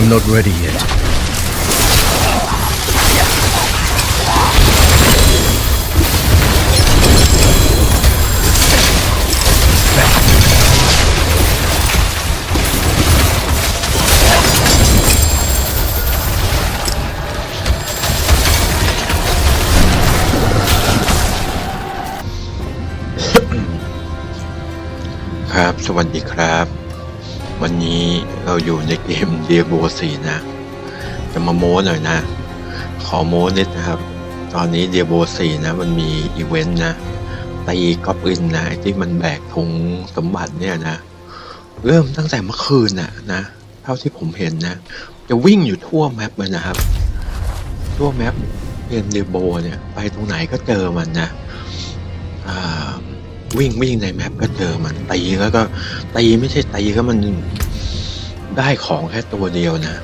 I'm not ready yet. ครับ สวัสดีครับ วันนี้เราอยู่ในเกมเดียโบสีนะ จะมาโม้หน่อยนะ ขอโม้นิดนะครับ ตอนนี้เดียโบสีนะ มันมีอีเวนต์นะตีกอบลินนะที่มันแบกถุงสมบัติเนี่ยนะ เริ่มตั้งแต่เมื่อคืนน่ะนะ เท่าที่ผมเห็นนะ จะวิ่งอยู่ทั่วแมปเลยนะครับ ทั่วแมปเกมเดียโบเนี่ย ไปตรงไหนก็เจอมันนะ อ่า วิ่งวิ่งในแมปก็เจอมันตีแล้วก็ตีไม่ใช่ตีก็มันได้ของแค่ตัวเดียวนะ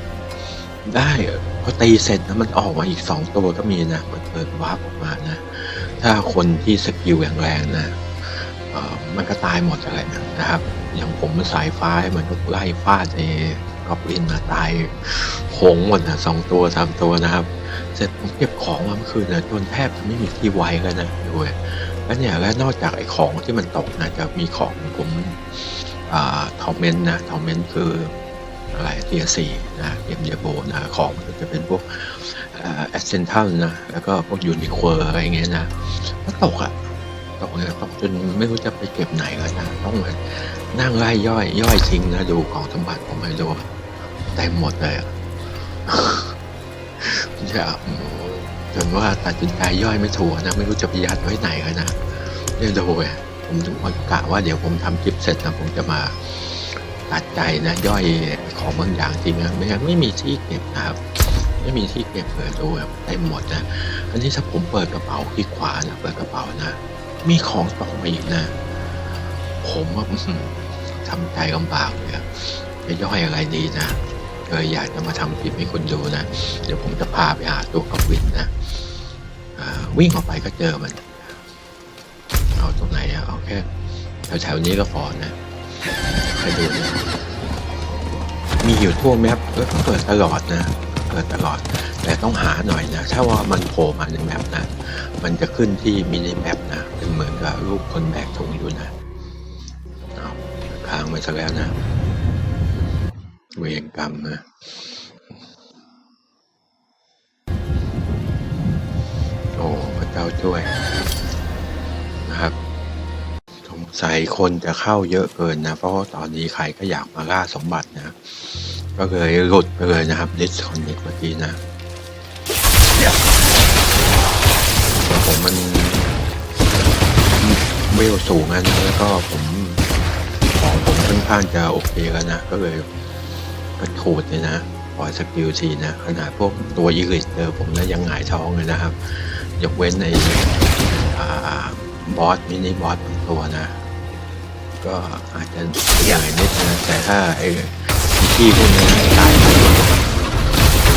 ได้พอตีเสร็จนะมันออกมาอีกสองตัวก็มีนะมันเปิดวาร์ปออกมานะ ถ้าคนที่สกิลอย่างแรงนะมันก็ตายหมดเลยนะครับ อย่างผมมันสายฟ้ามันก็ไล่ฟาดไอ้กอบลินมาตายโหงหมดนะสองตัวสามตัวนะครับ เสร็จผมเก็บของมาเมื่อคืนนะจนแทบจะไม่มีที่ไว้แล้วนะดูเลยแล้วเนี่ยและนอกจากไอ้ของที่มันตกนะจะมีของผมอ่าทอมเมนต์นะทอมเมนต์คืออะไรเทียสี่นะเกมเดียโบนะของมันจะเป็นพวกแอสเซนทัลนะ แล้วก็พวกยูนิควอร์อะไรเงี้ยนะก็ตกอะตกเนี่ยตกจนไม่รู้จะไปเก็บไหนแล้วนะ ต้องมานั่งไล่ย่อย ย่อยทิ้งนะ ดูของสมบัติผมให้ดูเต็มหมดเลยอะ จะจนว่าตัดสินใจย่อยไม่ถูกนะ ไม่รู้จะไปยัดไว้ไหนเลยนะเนี่ยโดยผมถึงว่ากะว่าเดี๋ยวผมทำคลิปเสร็จนะผมจะมาตัดใจนะ ย่อยของบางอย่างจริงนะไม่งั้นไม่มีที่เก็บนะครับไม่มีที่เก็บเลยดูแบบเต็มหมดนะอันนี้ถ้าผมเปิดกระเป๋าคลิกขวานะเปิดกระเป๋านะมีของตกมาอีกนะ ผมว่าทำใจลำบากเลยจะย่อยอะไรดีนะ เลยอยากจะมาทำคลิปให้คุณดูนะ เดี๋ยวผมจะพาไปหาตัวกับวินนะวิ่งออกไปก็เจอมัน เอาตรงไหนอะเอาแค่แถวๆนี้ก็พอนะไปดูนะมีอยู่ทั่วแมปแล้วก็เปิดตลอดนะ เปิดตลอด แต่ต้องหาหน่อยนะ ถ้าว่ามันโผล่มาในแมปนะ มันจะขึ้นที่มินิแมปนะ เป็นเหมือนกับรูปคนแบกถุงอยู่นะเอาค้างไปซะแล้วนะ เวรกรรมนะโอ้พระเจ้าช่วยนะครับ สงสัยคนจะเข้าเยอะเกินนะ เพราะตอนนี้ใครก็อยากมาล่าสมบัตินะ ก็เลยหลุดไปเลยนะครับ ดิสคอนเนคเมื่อกี้นะผมมันเวลสูงนะแล้วก็ผมของผมค่อนข้างจะโอเคแล้วนะ ก็เลย กระถูดเลยนะปล่อยสกิลทีนะขนาดพวกตัวยีริสเจอผมนะยังหงายท้องเลยนะครับ ยกเว้นในอ่าบอสมินิบอสบางตัวนะ ก็อาจจะใหญ่นิดนะแต่ถ้าไอ้ที่พวกนี้ตายไป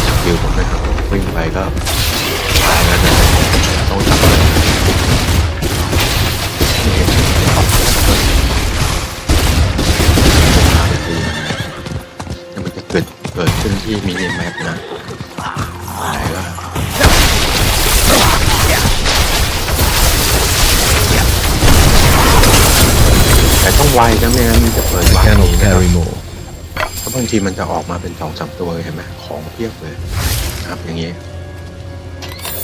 สกิลผมนะครับวิ่งไปก็ตายแล้วนะต้องทำอะไร ที่มินิแมปนะไหนล่ะแต่ต้องไวนะไม่งั้นมันจะเปิด I วาร์ป cannot หนีนะครับ carry more. เพราะบางทีมันจะออกมาเป็นสองสามตัวเลยเห็นไหมของเพียบเลยนะครับอย่างนี้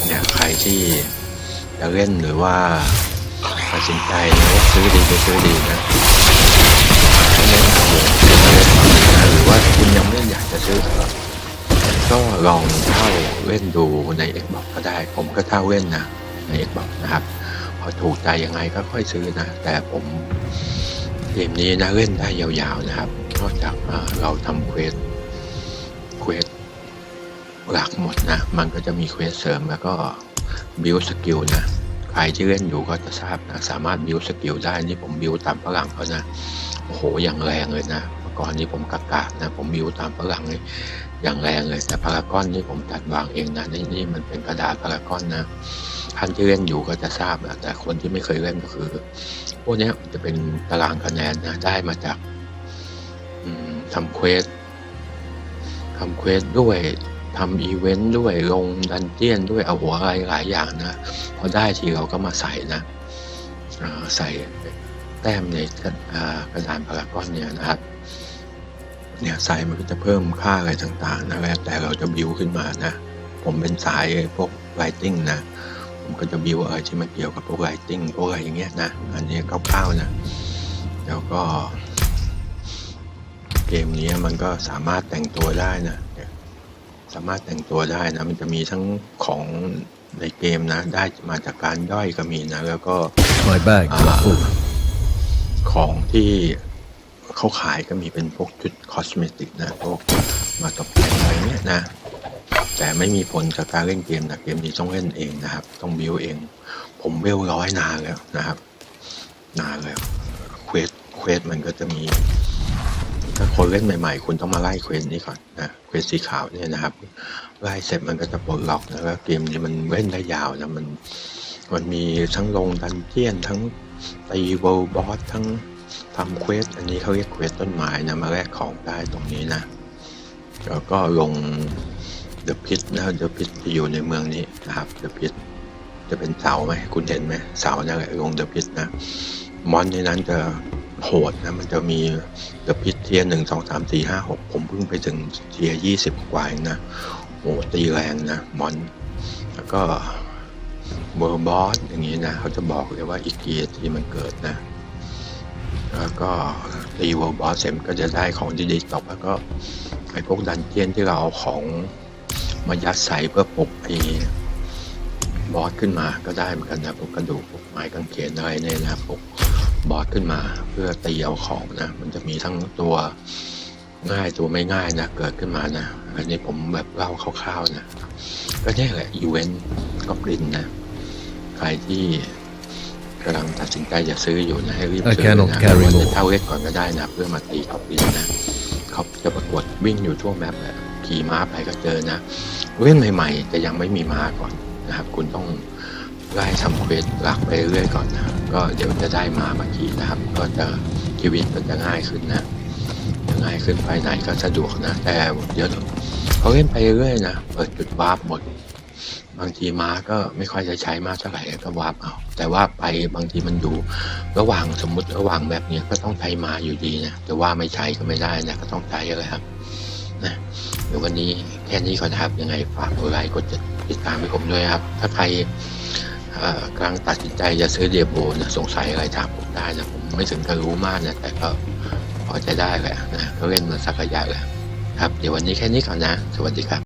เนี่ยใครที่จะเล่นหรือว่าตัดสินใจนะว่าซื้อดีก็ซื้อดีนะ ลองเข้าเล่นดูใน Xbox ก็ได้ ผมก็เข้าเล่นนะใน Xbox นะครับ พอถูกใจยังไงก็ค่อยซื้อนะ แต่ผมเกมนี้นะเล่นได้ยาวๆนะครับ นอกจากเราทำเควสเควสหลักหมดนะ มันก็จะมีเควสเสริมแล้วก็บิวสกิลนะ ใครที่เล่นอยู่ก็จะทราบนะ สามารถบิวสกิลได้ นี่ผมบิวตามฝรั่งเขานะ โอ้โห อย่างแรงเลยนะ ก่อนนี้ผมกากานะ ผมบิวตามฝรั่งเลยอย่างแรงเลย แต่พารากอนนี่ผมจัดวางเองนะนี่นี่มันเป็นกระดาษพารากอนนะท่านที่เล่นอยู่ก็จะทราบนะแต่คนที่ไม่เคยเล่นก็คือพวกนี้มันจะเป็นตารางคะแนนนะได้มาจากทำเควสทำเควสด้วยทำอีเวนต์ด้วยลงดันเจียนด้วยเอาหัวอะไรหลายอย่างนะ พอได้ทีเราก็มาใส่นะใส่แต้มในกระอ่ากระดานพารากอนเนี่ยนะครับ เนี่ยใส่มันก็จะเพิ่มค่าอะไรต่างๆนะแล้วแต่เราจะบิวขึ้นมานะ ผมเป็นสายพวก writing นะ ผมก็จะบิวอะไรที่มันเกี่ยวกับพวก writing พวกอะไรอย่างเงี้ยนะ อันนี้คร่าวๆนะ แล้วก็ เกมนี้มันก็สามารถแต่งตัวได้นะเนี่ยสามารถแต่งตัวได้นะ มันจะมีทั้งของในเกมนะ ได้มาจากการย่อยก็มีนะ แล้วก็ My bags are full. ของที่ เขาขายก็มีเป็นพวกชุดคอสเมติกนะพวกมาตกแต่งอะไรเนี้ยนะ แต่ไม่มีผลกับการเล่นเกมนะเกมนี้ต้องเล่นเองนะครับ ต้องบิวเอง ผมเวลร้อยนานแล้วนะครับ นานแล้วเควสเควสมันก็จะมี ถ้าคนเล่นใหม่ ๆ คุณต้องมาไล่เควสนี้ก่อนนะเควสสีขาวเนี่ยนะครับไล่เสร็จมันก็จะปลดล็อกนะแล้วเกมนี้มันเล่นได้ยาวนะมันมันมีทั้งลงดันเจียนทั้งตีเวลบอสทั้ง ทำเควสอันนี้เขาเรียกเควสต้นไม้นะมาแลกของได้ตรงนี้นะแล้วก็ลงเดอะพิทนะเดอะพิทที่อยู่ในเมืองนี้นะครับเดอะพิทจะเป็นเสาไหมคุณเห็นไหมเสานั่นแหละลงเดอะพิทนะมอนในนั้นจะโหดนะมันจะมีเดอะพิทเทียหนึ่งสองสามสี่ห้าหกผมเพิ่งไปถึงเทียยี่สิบกว่าเองนะโอ้ตีแรงนะมอน แล้วก็เวอร์บอสอย่างนี้นะเขาจะบอกเลยว่าอีกกี่ทีมันเกิดนะ แล้วก็ตีวอร์บอสเสร็จก็จะได้ของดีๆตกแล้วก็ไอ้พวกดันเจียนที่เราเอาของมายัดใส่เพื่อปลุกไอ้บอสขึ้นมาก็ได้เหมือนกันนะพวกกระดูกพวกไม้กางเขนอะไรเนี่ยนะปลุกบอสขึ้นมาเพื่อตีเอาของนะ มันจะมีทั้งตัวง่ายตัวไม่ง่ายนะเกิดขึ้นมานะอันนี้ผมแบบเล่าคร่าวๆนะก็เนี่ยแหละอีเวนต์ก็ปรินนะใครที่ กำลังตัดสินใจจะซื้ออยู่นะให้รีบ I ซื้อ cannot นะ carry วัน more นี้เท่าเล็กก่อนก็ได้นะ เพื่อมาตีกับปรินนะเขาจะประกวดวิ่งอยู่ทั่วแมปแหละขี่ม้าไปก็เจอนะเล่นใหม่ ๆ จะยังไม่มีม้าก่อนนะครับ คุณต้องไล่ทำเควสหลักไปเรื่อยๆก่อนนะก็เดี๋ยวจะได้ม้ามาขี่นะครับ ก็จะชีวิตก็จะง่ายขึ้นนะจะง่ายขึ้นไปไหนก็สะดวกนะ แต่เดี๋ยวเขาเล่นไปเรื่อยๆนะ เปิดจุดวาร์ปหมด บางทีม้าก็ไม่ค่อยจะใช้มากเท่าไหร่ก็วาร์ปเอา แต่ว่าไปบางทีมันอยู่ ระหว่างสมมุติระหว่างแบบเนี้ยก็ต้องใช้ม้าอยู่ดีนะแต่ว่าไม่ใช้ก็ไม่ได้นะก็ต้องใช้เลยครับนะเดี๋ยววันนี้แค่นี้ก่อนครับยังไงฝากกดไลค์กดติดตามให้ผมด้วยครับ ถ้าใครกำลังตัดสินใจจะซื้อเดียโบนะสงสัยอะไรถามผมได้นะผมไม่ถึงกับรู้มากนะแต่ก็พอจะได้แหละนะก็เล่นมาสักระยะแล้วครับ เดี๋ยววันนี้แค่นี้ก่อนนะ สวัสดีครับ